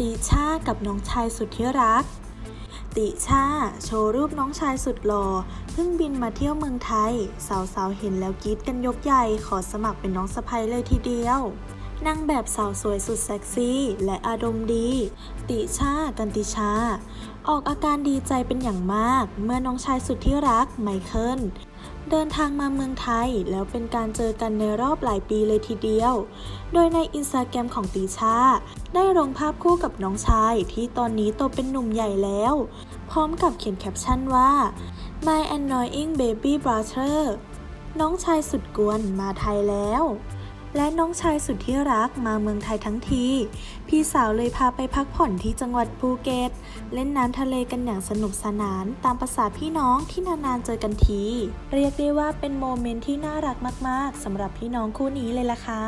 ติชากับน้องชายสุดที่รัก ติชาโชว์รูปน้องชายสุดหล่อเพิ่งบินมาเที่ยวเมืองไทย สาวๆเห็นแล้วกรี๊ดกันยกใหญ่ขอสมัครเป็นน้องสะใภ้เลยทีเดียวนางแบบสาวสวยสุดเซ็กซี่และอารมณ์ดี ติชากันติชา ออกอาการดีใจเป็นอย่างมาก เมื่อน้องชายสุดที่รักไมเคิล เดินทางมาเมืองไทยแล้วเป็นการเจอกันในรอบหลายปีเลยทีเดียว โดยในอินสตาแกรมของตีชา ได้ลงภาพคู่กับน้องชายที่ตอนนี้โตเป็นหนุ่มใหญ่แล้ว พร้อมกับเขียนแคปชั่นว่า My annoying baby brother น้องชายสุดกวนมาไทยแล้ว และน้องชายสุดที่รักมาเมืองไทยทั้งที พี่สาวเลยพาไปพักผ่อนที่จังหวัดภูเก็ต เล่นน้ำทะเลกันอย่างสนุกสนานตามภาษาพี่น้องที่นานๆเจอกันที เรียกได้ว่าเป็นโมเมนต์ที่น่ารักมากๆสำหรับพี่น้องคู่นี้เลยล่ะค่ะ